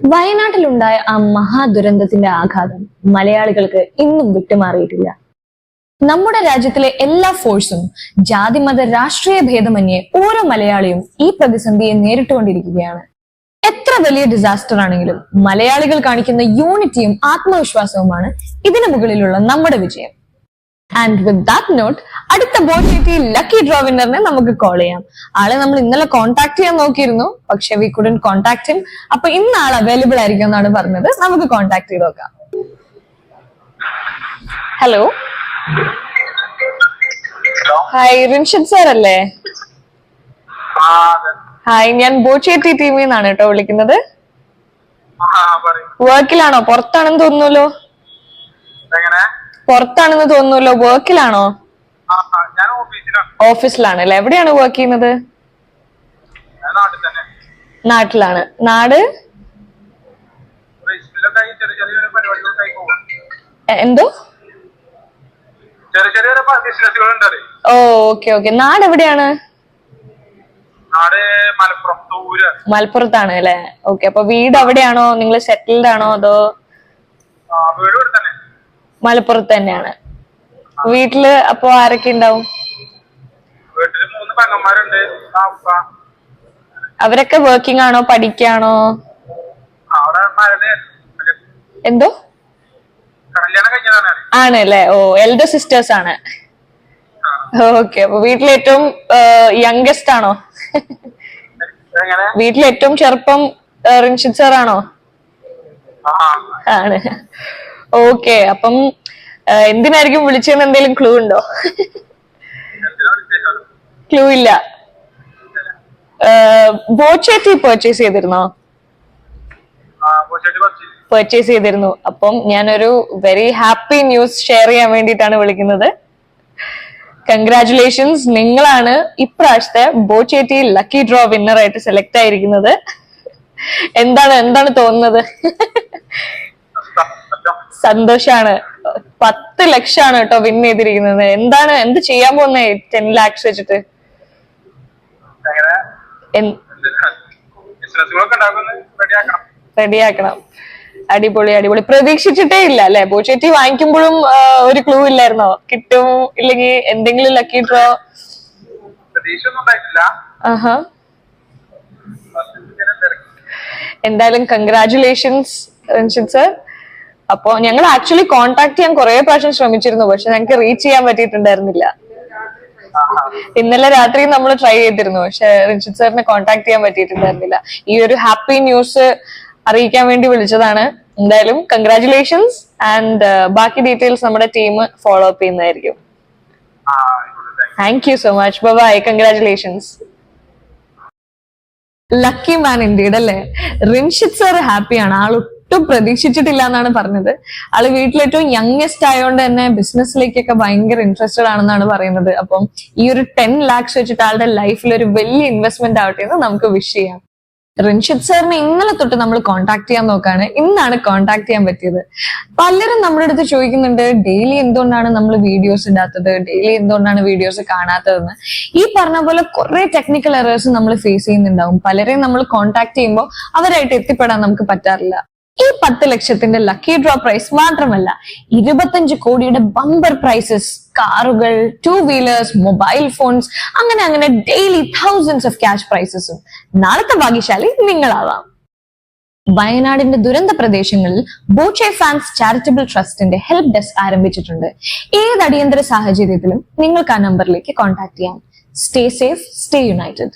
വയനാട്ടിലുണ്ടായ ആ മഹാദുരന്തത്തിന്റെ ആഘാതം മലയാളികൾക്ക് ഇന്നും വിട്ടുമാറിയിട്ടില്ല. നമ്മുടെ രാജ്യത്തിലെ എല്ലാ ഫോഴ്സും ജാതിമത രാഷ്ട്രീയ ഭേദമന്യേ ഓരോ മലയാളിയും ഈ പ്രതിസന്ധിയെ നേരിട്ടുകൊണ്ടിരിക്കുകയാണ്. എത്ര വലിയ ഡിസാസ്റ്റർ ആണെങ്കിലും മലയാളികൾ കാണിക്കുന്ന യൂണിറ്റിയും ആത്മവിശ്വാസവുമാണ് ഇതിനു മുകളിലുള്ള നമ്മുടെ വിജയം. ആൻഡ് വിത്ത് ദാറ്റ് നോട്ട് അടുത്ത ബോട്ട് ലക്കി ഡ്രോ വിന്നറിനെ നമുക്ക് കോൾ ചെയ്യാം. ആളെ നമ്മൾ ഇന്നലെ കോൺടാക്ട് ചെയ്യാൻ നോക്കിയിരുന്നു പക്ഷെ വി കുഡൻ കോൺടാക്ട് ഹിം അപ്പൊ ഇന്ന് ആൾ അവൈലബിൾ ആയിരിക്കും എന്നാണ് പറഞ്ഞത്. നമുക്ക് കോൺടാക്ട് ചെയ്ത് നോക്കാം. ഹലോ ഹായ് റിൻഷദ് സാർ അല്ലേ? ഹായ് ഞാൻ ബോച്ചേറ്റി ടീമിൽ നിന്നാണ് കേട്ടോ വിളിക്കുന്നത്. വർക്കിലാണോ പുറത്താണെന്ന് തോന്നുന്നല്ലോ പുറത്താണെന്ന് തോന്നുന്നല്ലോ വർക്കിലാണോ ഓഫീസിലാണ് അല്ലെ? എവിടെയാണ് വർക്ക് ചെയ്യുന്നത്? നാട്ടിലാണ്. നാട്? എന്തോ? Oh okay okay. നാട് എവിടെയാണ്? മലപ്പുറത്താണ് അല്ലെ? ഓക്കെ അപ്പൊ വീട് അവിടെയാണോ? നിങ്ങൾ സെറ്റിൽഡ് ആണോ അതോ ആ വീട് ഇവിടെ തന്നെ മലപ്പുറത്ത് തന്നെയാണ്. വീട്ടിൽ അപ്പൊ ആരൊക്കെ ഉണ്ടാവും? വീട്ടിൽ മൂന്ന് പെങ്ങന്മാരുണ്ട് അവരൊക്കെ വർക്കിംഗ് ആണോ? പഠിക്കാണോ? എന്തോ? ആണ് അല്ലേ ഓ എൽഡർ സിസ്റ്റേഴ്സ് ആണ്. ഓക്കെ അപ്പൊ വീട്ടിൽ ഏറ്റവും യംഗസ്റ്റ് ആണോ? വീട്ടിൽ ഏറ്റവും ചെറുപ്പം റിൻഷിത് സാർ ആണോ? ആണ്. ഓക്കെ അപ്പം എന്തിനായിരിക്കും വിളിച്ചതെന്ന് എന്തെങ്കിലും ക്ലൂ ഉണ്ടോ? ക്ലൂ ഇല്ല. ബോച്ചേറ്റി പർച്ചേസ് ചെയ്തിരുന്നോ? പർച്ചേസ് ചെയ്തിരുന്നു. അപ്പം ഞാനൊരു വെരി ഹാപ്പി ന്യൂസ് ഷെയർ ചെയ്യാൻ വേണ്ടിയിട്ടാണ് വിളിക്കുന്നത്. കൺഗ്രാറ്റുലേഷൻസ് നിങ്ങളാണ് ഇപ്രാവശ്യത്തെ ബോച്ചേറ്റി ലക്കി ഡ്രോ വിന്നറായിട്ട് സെലക്ട് ആയിരിക്കുന്നത്. എന്താണ് എന്താണ് തോന്നുന്നത്? സന്തോഷാണ്. പത്ത് ലക്ഷമാണ് കേട്ടോ വിൻ ചെയ്തിരിക്കുന്നത്. എന്താണ് എന്ത് ചെയ്യാൻ പോകുന്നേ ടെൻ ലാക്സ് വെച്ചിട്ട്? റെഡിയാക്കണം. അടിപൊളി അടിപൊളി. പ്രതീക്ഷിച്ചിട്ടേ ഇല്ല അല്ലെ? ബോച്ചേറ്റി വാങ്ങിക്കുമ്പോഴും ഒരു ക്ലൂ ഇല്ലായിരുന്നോ? കിട്ടും ഇല്ലെങ്കിൽ എന്തെങ്കിലും ലക്കി ഡ്രോ. എന്തായാലും കൺഗ്രാചുലേഷൻസ് രഞ്ജിത് സർ അപ്പോ ഞങ്ങൾ ആക്ച്വലി കോൺടാക്ട് ചെയ്യാൻ കുറെ പ്രാവശ്യം ശ്രമിച്ചിരുന്നു പക്ഷെ ഞങ്ങൾക്ക് റീച്ച് ചെയ്യാൻ പറ്റിയിട്ടുണ്ടായിരുന്നില്ല. ഇന്നലെ രാത്രി നമ്മൾ ട്രൈ ചെയ്തിരുന്നു പക്ഷെ റിഷിത് സാറിനെ കോൺടാക്ട് ചെയ്യാൻ പറ്റിയിട്ടുണ്ടായിരുന്നില്ല. ഈ ഒരു ഹാപ്പി ന്യൂസ് അറിയിക്കാൻ വേണ്ടി വിളിച്ചതാണ്. എന്തായാലും കൺഗ്രാചുലേഷൻസ് ആൻഡ് ബാക്കി ഡീറ്റെയിൽസ് നമ്മുടെ ടീം ഫോളോ അപ്പ് ചെയ്യുന്നതായിരിക്കും. Thank you so much bye congratulations lucky man ഇന്ത്യയുടെ അല്ലേ? റിൻഷിത് സാർ ഹാപ്പിയാണ് ആൾ ഒട്ടും പ്രതീക്ഷിച്ചിട്ടില്ല എന്നാണ് പറഞ്ഞത്. ആൾ വീട്ടിൽ ഏറ്റവും യങ്ങസ്റ്റ് ആയതുകൊണ്ട് തന്നെ ബിസിനസ്സിലേക്കൊക്കെ ഭയങ്കര ഇൻട്രസ്റ്റഡ് ആണെന്നാണ് പറയുന്നത്. അപ്പം ഈ ഒരു ടെൻ ലാക്സ് വെച്ചിട്ട് ആളുടെ ലൈഫിൽ ഒരു വലിയ ഇൻവെസ്റ്റ്മെന്റ് ആവട്ടെ എന്ന് നമുക്ക് വിഷ് ചെയ്യാം. റിൻഷിത് സാറിനെ ഇന്നലെ തൊട്ട് നമ്മൾ കോൺടാക്ട് ചെയ്യാൻ നോക്കാണ്. ഇന്നാണ് കോൺടാക്ട് ചെയ്യാൻ പറ്റിയത്. പലരും നമ്മുടെ അടുത്ത് ചോദിക്കുന്നുണ്ട് ഡെയിലി എന്തുകൊണ്ടാണ് നമ്മൾ വീഡിയോസ് ഇടാത്തത്? ഡെയിലി എന്തുകൊണ്ടാണ് വീഡിയോസ് കാണാത്തതെന്ന്? ഈ പറഞ്ഞ പോലെ കുറെ ടെക്നിക്കൽ എറേഴ്സ് നമ്മൾ ഫേസ് ചെയ്യുന്നുണ്ടാവും. പലരെയും നമ്മൾ കോൺടാക്ട് ചെയ്യുമ്പോൾ അവരായിട്ട് എത്തിപ്പെടാൻ നമുക്ക് പറ്റാറില്ല. ഈ പത്ത് ലക്ഷത്തിന്റെ ലക്കി ഡ്രോ പ്രൈസ് മാത്രമല്ല ഇരുപത്തഞ്ച് കോടിയുടെ ബമ്പർ പ്രൈസസ് കാറുകൾ ടൂ വീലേഴ്സ് മൊബൈൽ ഫോൺസ് അങ്ങനെ അങ്ങനെ ഡെയിലി തൗസൻഡ്സ് ഓഫ് ക്യാഷ് പ്രൈസസും നാളത്തെ ഭാഗ്യശാലി നിങ്ങളാവാം. വയനാടിന്റെ ദുരന്ത പ്രദേശങ്ങളിൽ ബോച്ചെ ഫാൻസ് ചാരിറ്റബിൾ ട്രസ്റ്റിന്റെ ഹെൽപ്പ് ഡെസ്ക് ആരംഭിച്ചിട്ടുണ്ട്. ഏത് അടിയന്തര സാഹചര്യത്തിലും നിങ്ങൾക്ക് ആ നമ്പറിലേക്ക് കോൺടാക്ട് ചെയ്യാം. Stay safe stay United